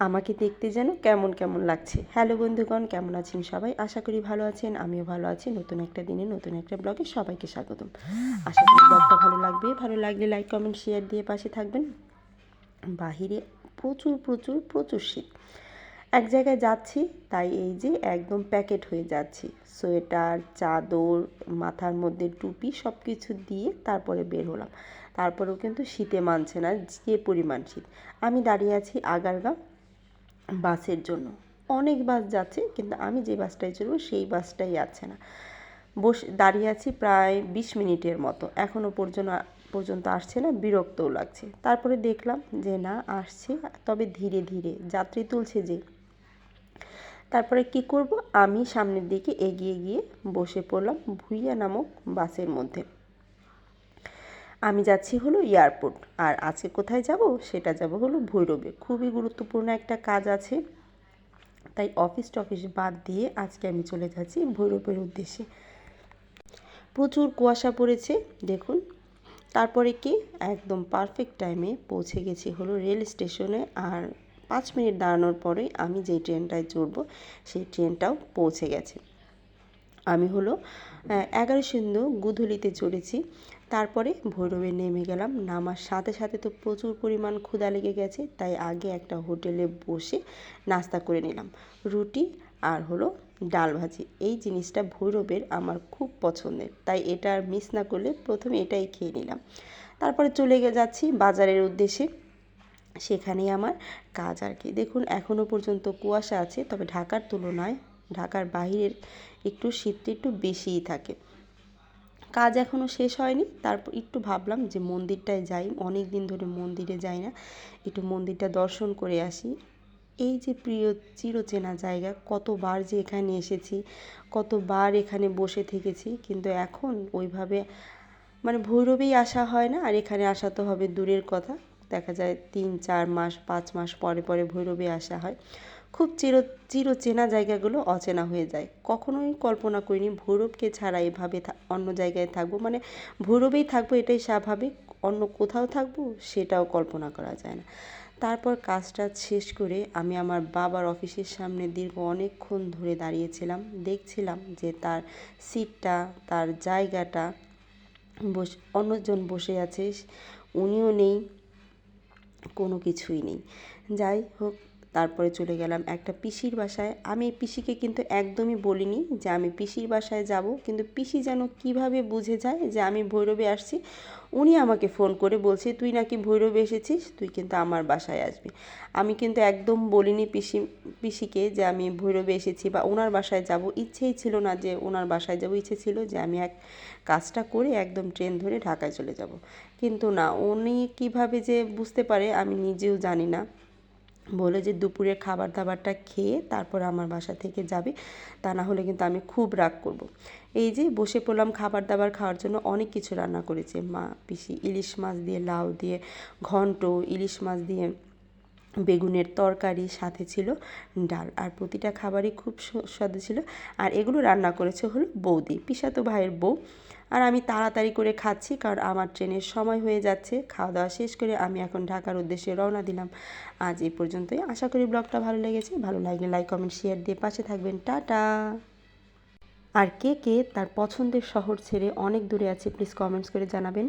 আমাকে দেখতে যেন কেমন কেমন লাগছে। হ্যালো বন্ধুগণ, কেমন আছেন সবাই? আশা করি ভালো আছেন, আমিও ভালো আছি। নতুন একটা দিনে, নতুন একটা ব্লগে সবাইকে স্বাগতম। আশা করি ব্লগটা ভালো লাগবে। ভালো লাগলে লাইক কমেন্ট শেয়ার দিয়ে পাশে থাকবেন। বাহিরে প্রচুর প্রচুর প্রচুর শীত। এক জায়গায় যাচ্ছি, তাই এই যে একদম প্যাকেট হয়ে যাচ্ছি। সোয়েটার, চাদর, মাথার মধ্যে টুপি সব কিছু দিয়ে তারপরে বের হলাম। তারপরেও কিন্তু শীতে মানছে না, যে পরিমাণ শীত। আমি দাঁড়িয়ে আছি আগারগাঁও। বাসের জন্য। অনেক বাস যাচ্ছে, কিন্তু আমি যে বাসটায় চড়বো সেই বাসটাই আছে না। বসে, দাঁড়িয়ে আছি প্রায় বিশ মিনিটের মতো। এখনও পর্যন্ত পর্যন্ত আসছে না, বিরক্তও লাগছে। তারপরে দেখলাম যে না, আসছে। তবে ধীরে ধীরে যাত্রী তুলছে যে। তারপরে কি করব? আমি সামনের দিকে এগিয়ে গিয়ে বসে পড়লাম ভুইয়া নামক বাসের মধ্যে। আমি যাচ্ছি হলো এয়ারপোর্ট। আর আজকে কোথায় যাব? সেটা যাব হলো ভৈরবে। খুবই গুরুত্বপূর্ণ একটা কাজ আছে। তাই অফিস টফিস বাদ দিয়ে আজকে আমি চলে যাচ্ছি ভৈরবের উদ্দেশ্যে। প্রচুর কুয়াশা পড়েছে, দেখুন। তারপরে কি? একদম পারফেক্ট টাইমে পৌঁছে গেছি হলো রেল স্টেশনে। আর পাঁচ মিনিট দাঁড়ানোর পরেই আমি যেই ট্রেনটায় চড়বো, সেই ট্রেনটাও পৌঁছে গেছে। আমি হলো এগারো সিন্ধু গুধুলিতে চড়েছি। তারপরে ভৈরবে নেমে গেলাম। নামার সাথে সাথে তো প্রচুর পরিমাণ ক্ষুধা লেগে গেছে, তাই আগে একটা হোটেলে বসে নাস্তা করে নিলাম। রুটি আর হলো ডাল ভাজি। এই জিনিসটা ভৈরবের আমার খুব পছন্দের, তাই এটা আর মিস না করলে প্রথমে এটাই খেয়ে নিলাম। তারপরে চলে গে, যাচ্ছি বাজারের উদ্দেশ্যে। সেখানেই আমার কাজ আর কি। দেখুন এখনও পর্যন্ত কুয়াশা আছে, তবে ঢাকার তুলনায় ঢাকার বাহিরের একটু শীতটা একটু বেশিই থাকে। কাজ এখনও শেষ হয়নি, তারপর একটু ভাবলাম যে মন্দিরটায় যাই অনেক দিন ধরে মন্দিরে যাই না, একটু মন্দিরটা দর্শন করে আসি। এই যে প্রিয় চিরচেনা জায়গা, কতবার যে এখানে এসেছি, কতবার এখানে বসে থেকেছি, কিন্তু এখন ওইভাবে মানে ভৈরবেই আসা হয় না, আর এখানে আসা তো হবে দূরের কথা। দেখা যায় তিন, চার মাস, পাঁচ মাস পরে পরে ভৈরবে আসা হয়। খুব চির চির চেনা জায়গাগুলো অচেনা হয়ে যায়। কখনোই কল্পনা করিনি ভৈরবকে ছাড়া এভাবে অন্য জায়গায় থাকব। মানে ভৈরবেই থাকব এটাই স্বাভাবিক, অন্য কোথাও থাকব সেটাও কল্পনা করা যায় না। তারপর কাজটা শেষ করে আমি আমার বাবার অফিসের সামনে দীর্ঘ অনেকক্ষণ ধরে দাঁড়িয়েছিলাম। দেখছিলাম যে তার সিটটা, তার জায়গাটা বস অন্যজন বসে আছে, উনিও নেই, কোনো কিছুই নেই। যাই হোক তারপরে চলে গেলাম একটা পিসির বাসায়। আমি পিসিকে কিন্তু একদমই বলিনি যে আমি পিসির বাসায় যাব, কিন্তু পিসি যেন কীভাবে বুঝে যায় যে আমি ভৈরবে আসছি, উনি আমাকে ফোন করে বলছে, তুই নাকি ভৈরবে এসেছিস? তুই কিন্তু আমার বাসায় আসবি। আমি কিন্তু একদম বলিনি পিসি, পিসিকে যে আমি ভৈরবে এসেছি বা ওনার বাসায় যাব। ইচ্ছেই ছিল না যে ওনার বাসায় যাব। ইচ্ছে ছিল যে আমি এক কাজটা করে একদম ট্রেন ধরে ঢাকায় চলে যাব। কিন্তু না, উনি কীভাবে যে বুঝতে পারে, আমি নিজেও জানি না। বলে যে দুপুরের খাবার দাবারটা খেয়ে তারপর আমার বাসা থেকে যাবে তা না হলে কিন্তু আমি খুব রাগ করব। এই যে বসে পড়লাম খাবার দাবার খাওয়ার জন্য অনেক কিছু রান্না করেছে মা, পিসি, ইলিশ মাছ দিয়ে, লাউ দিয়ে, ঘন্ট, ইলিশ মাছ দিয়ে বেগুনের তরকারি সাথে ছিল ডাল আর প্রতিটা খাবারই খুব সুস্বাদু ছিল। আর এগুলো রান্না করেছে হলো বৌদি, পিসাতো ভাইয়ের বউ। আর আমি তাড়াতাড়ি করে খাচ্ছি কারণ আমার ট্রেনের সময় হয়ে যাচ্ছে। খাওয়া দাওয়া শেষ করে আমি এখন ঢাকার উদ্দেশ্যে রওনা দিলাম। আজ এই পর্যন্তই। আশা করি ব্লগটা ভালো লেগেছে। ভালো লাগলে লাইক কমেন্ট শেয়ার দিয়ে পাশে থাকবেন। টাটা! আর কে কে তার পছন্দের শহর ছেড়ে অনেক দূরে আছে প্লিজ কমেন্টস করে জানাবেন।